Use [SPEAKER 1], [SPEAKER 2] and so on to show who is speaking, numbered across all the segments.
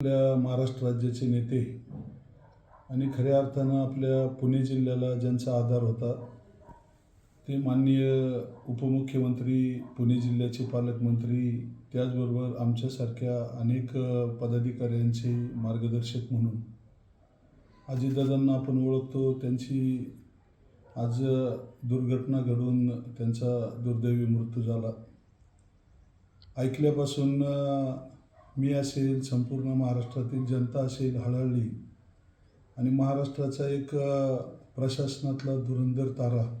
[SPEAKER 1] आपल्या महाराष्ट्र राज्याचे नेते आणि खऱ्या अर्थानं आपल्या पुणे जिल्ह्याला ज्यांचा आधार होता ते माननीय उपमुख्यमंत्री पुणे जिल्ह्याचे पालकमंत्री त्याचबरोबर आमच्यासारख्या अनेक पदाधिकाऱ्यांचे मार्गदर्शक म्हणून अजितदादांना आपण ओळखतो. त्यांची आज दुर्घटना घडून त्यांचा दुर्दैवी मृत्यू झाला. ऐकल्यापासून मी असेल संपूर्ण महाराष्ट्रातील जनता असेल हळहळली. आणि महाराष्ट्राचा एक प्रशासनातला धुरंधर तारा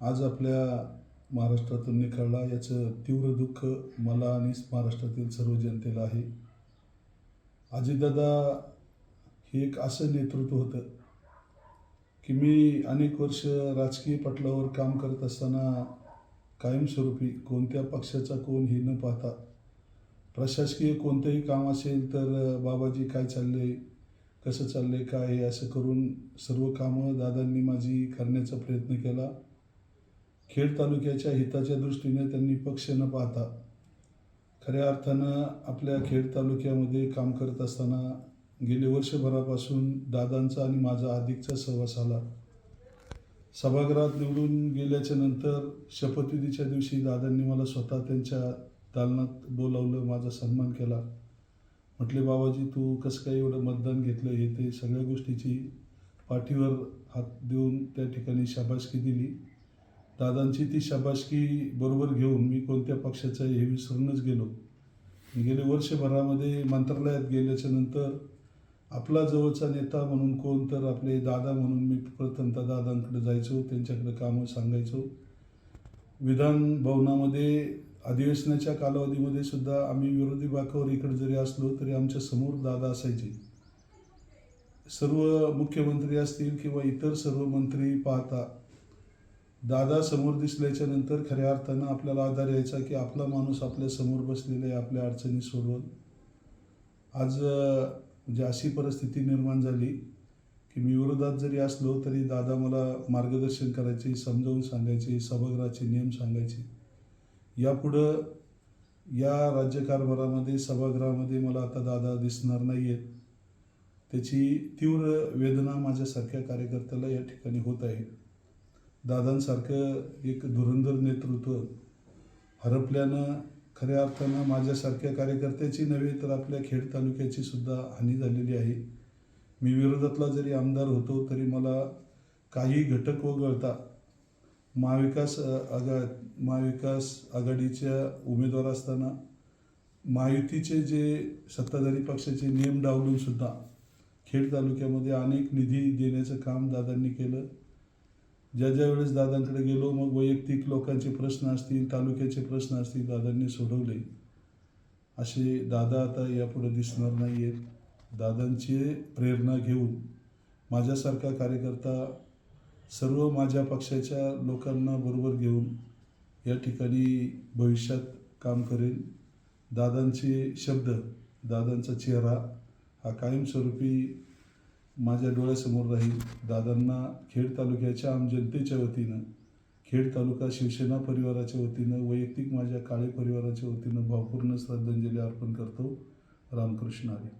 [SPEAKER 1] आज आपल्या महाराष्ट्रातून निखळला याचं तीव्र दुःख मला आणि महाराष्ट्रातील सर्व जनतेला आहे. अजितदादा हे एक असं नेतृत्व होतं की मी अनेक वर्ष राजकीय पटलावर काम करत असताना कायमस्वरूपी कोणत्या पक्षाचा कोण हे न पाहता प्रशासकीय कोणतंही काम असेल तर बाबाजी काय चालले कसं चाललंय काय हे असं करून सर्व कामं दादांनी माझी करण्याचा प्रयत्न केला. खेड तालुक्याच्या हिताच्या दृष्टीने त्यांनी पक्ष न पाहता खऱ्या अर्थानं आपल्या खेड तालुक्यामध्ये काम करत असताना गेले वर्षभरापासून दादांचा आणि माझा अधिकचा सहवास आला. सभागृहात निवडून गेल्याच्यानंतर शपथविधीच्या दिवशी दादांनी मला स्वतः त्यांच्या दालनात बोलावलं माझा सन्मान केला. म्हटले बाबाजी तू कसं काय एवढं मतदान घेतलं? हे ते सगळ्या गोष्टीची पाठीवर हात देऊन त्या ठिकाणी शाबासकी दिली. दादांची ती शाबासकी बरोबर घेऊन मी कोणत्या पक्षाचा हे विसरूनच गेलो. मी गेले वर्षभरामध्ये मंत्रालयात गेल्याच्यानंतर आपला जवळचा नेता म्हणून कोण तर आपले दादा म्हणून मी प्रथमतः दादांकडे जायचो त्यांच्याकडे कामं सांगायचो. विधान भवनामध्ये अधिवेशनाच्या कालावधीमध्ये सुद्धा आम्ही विरोधी बाकावर इकडे जरी असलो तरी आमच्यासमोर दादा असायचे. सर्व मुख्यमंत्री असतील किंवा इतर सर्व मंत्री पाहता दादा समोर दिसल्याच्या नंतर खऱ्या अर्थानं आपल्याला आधार यायचा की आपला माणूस आपल्यासमोर बसलेला आहे आपल्या अडचणी सोडवून. आज म्हणजे अशी परिस्थिती निर्माण झाली की मी विरोधात जरी असलो तरी दादा मला मार्गदर्शन करायचे समजावून सांगायचे सभागृहाचे नियम सांगायचे. यापुढं या राज्यकारभारामध्ये सभागृहामध्ये मला आता दादा दिसणार नाही आहेत त्याची तीव्र वेदना माझ्यासारख्या कार्यकर्त्याला या ठिकाणी होत आहे. दादांसारखं एक धुरंधर नेतृत्व हरपल्यानं खऱ्या अर्थानं माझ्यासारख्या कार्यकर्त्याची नव्हे तर आपल्या खेड तालुक्याची सुद्धा हानी झालेली आहे. मी विरोधातला जरी आमदार होतो तरी मला काही घटक वगळता महाविकास आघा महाविकास आघाडीच्या उमेदवार असताना महायुतीचे जे सत्ताधारी पक्षाचे नियम डावलून सुद्धा खेड तालुक्यामध्ये अनेक निधी देण्याचं काम दादांनी केलं. ज्या ज्या वेळेस दादांकडे गेलो मग वैयक्तिक लोकांचे प्रश्न असतील तालुक्याचे प्रश्न असतील दादांनी सोडवले. असे दादा आता यापुढे दिसणार नाही आहेत दादांची प्रेरणा घेऊन माझ्यासारखा कार्यकर्ता सर्व माझ्या पक्षाच्या लोकांना बरोबर घेऊन या ठिकाणी भविष्यात काम करेल दादांचे शब्द दादांचा चेहरा हा कायमस्वरूपी माझ्या डोळ्यासमोर राहील. दादांना खेड तालुक्याच्या आम जनतेच्या वतीनं खेड तालुका शिवसेना परिवाराच्या वतीनं वैयक्तिक माझ्या काळे परिवाराच्या वतीनं भावपूर्ण श्रद्धांजली अर्पण करतो. रामकृष्ण आले